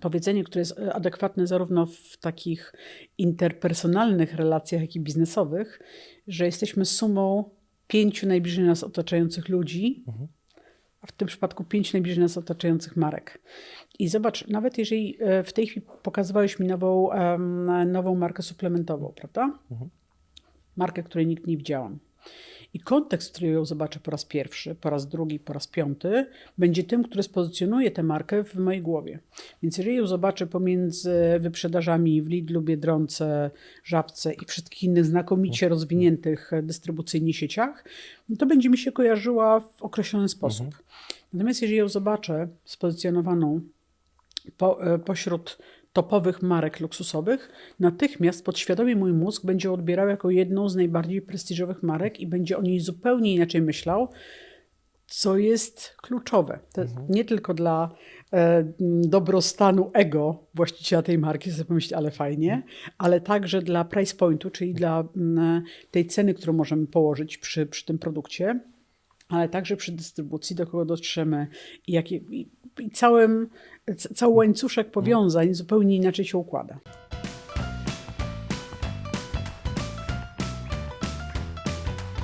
powiedzenie, które jest e, adekwatne zarówno w takich interpersonalnych relacjach, jak i biznesowych, że jesteśmy sumą pięciu najbliżej nas otaczających ludzi, a w tym przypadku pięć najbliżej nas otaczających marek. I zobacz, nawet jeżeli e, w tej chwili pokazywałeś mi nową, nową markę suplementową, prawda? Markę, której nikt nie widziałam. I kontekst, w którym ją zobaczę po raz pierwszy, po raz drugi, po raz piąty, będzie tym, który spozycjonuje tę markę w mojej głowie. Więc jeżeli ją zobaczę pomiędzy wyprzedażami w Lidlu, Biedronce, Żabce i wszystkich innych znakomicie rozwiniętych e, dystrybucyjnie sieciach, no to będzie mi się kojarzyła w określony sposób. Natomiast jeżeli ją zobaczę spozycjonowaną po, e, pośród topowych marek luksusowych, natychmiast podświadomie mój mózg będzie odbierał jako jedną z najbardziej prestiżowych marek i będzie o niej zupełnie inaczej myślał, co jest kluczowe. To Nie tylko dla e, dobrostanu ego właściciela tej marki, sobie pomyśleć, ale fajnie, ale także dla price pointu, czyli dla m, tej ceny, którą możemy położyć przy, przy tym produkcie ale także przy dystrybucji, do kogo dotrzemy i, jakie, i, i całym, cały łańcuszek powiązań zupełnie inaczej się układa.